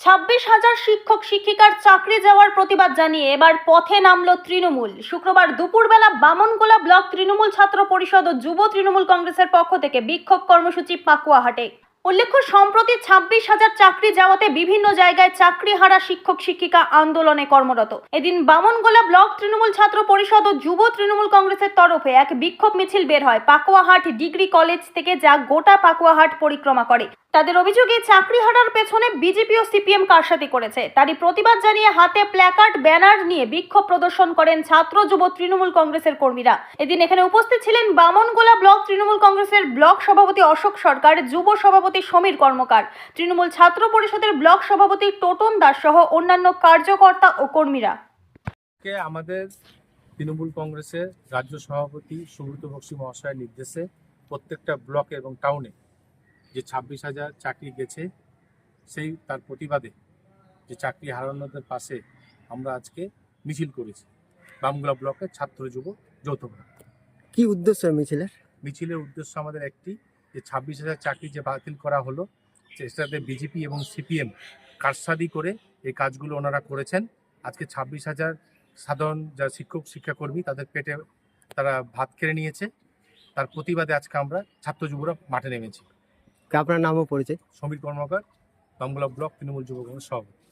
ছাব্বিশ হাজার শিক্ষক, শিক্ষিকার চাকরি যাওয়ার প্রতিবাদ জানিয়ে এবার পথে নামলো তৃণমূল। শুক্রবার দুপুরবেলা বামনগোলা ব্লক তৃণমূল ছাত্র পরিষদ ও যুব তৃণমূল কংগ্রেসের পক্ষ থেকে বিক্ষোভ কর্মসূচি পাকুয়াহাটে। উল্লেখ্য, সম্প্রতি ছাব্বিশ হাজার চাকরি যাওয়াতে বিভিন্ন জায়গায় চাকরি হারা শিক্ষক, শিক্ষিকা আন্দোলনে কর্মরত। এদিন বামনগোলা ব্লক তৃণমূল ছাত্র পরিষদ ও যুব তৃণমূল কংগ্রেসের তরফে এক বিক্ষোভ মিছিল বের হয় পাকুয়াহাট ডিগ্রি কলেজ থেকে যা গোটা পাকুয়াহাট পরিক্রমা করে। তাদের অভিযোগে চাকরি হারার পেছনে বিজেপি ও সিপিএম কারসাতি করেছে। তারই প্রতিবাদ জানিয়ে হাতে প্ল্যাকার্ড, ব্যানার নিয়ে বিক্ষোভ প্রদর্শন করেন ছাত্র, যুব, তৃণমূল কংগ্রেসের কর্মীরা। এদিন এখানে উপস্থিত ছিলেন বামনগোলা ব্লক তৃণমূল কংগ্রেসের ব্লক সভাপতি অশোক সরকার, যুব সভাপতি সমীর কর্মকার, তৃণমূল ছাত্র পরিষদের ব্লক সভাপতি টোটন দাস সহ অন্যান্য কার্যকর্তা ও কর্মীরা। আমাদের তৃণমূল কংগ্রেসের রাজ্য সভাপতি সুব্রত বক্সী মহাশয়ের নির্দেশে প্রত্যেকটা ব্লকে এবং টাউনে যে ছাব্বিশ হাজার চাকরি গেছে সেই তার প্রতিবাদে যে চাকরি হারানোদের পাশে আমরা আজকে মিছিল করেছি। বামগুলা ব্লকের ছাত্র যুব যৌথভাবে কি উদ্দেশ্য মিছিলের? মিছিলের উদ্দেশ্য আমাদের একটি যে ছাব্বিশ হাজার চাকরি যে বাতিল করা হলো সেটাতে বিজেপি এবং সিপিএম কারসাদি করে এই কাজগুলো ওনারা করেছেন। আজকে ছাব্বিশ হাজার সাধারণ যারা শিক্ষক শিক্ষাকর্মী তাদের পেটে তারা ভাত কেড়ে নিয়েছে। তার প্রতিবাদে আজকে আমরা ছাত্র যুবরা মাঠে নেমেছি। আপনার নামও পরিচয় সমীর কর্মকার বাংলা ব্লক তৃণমূল যুব কংগ্রেস সভাপতি।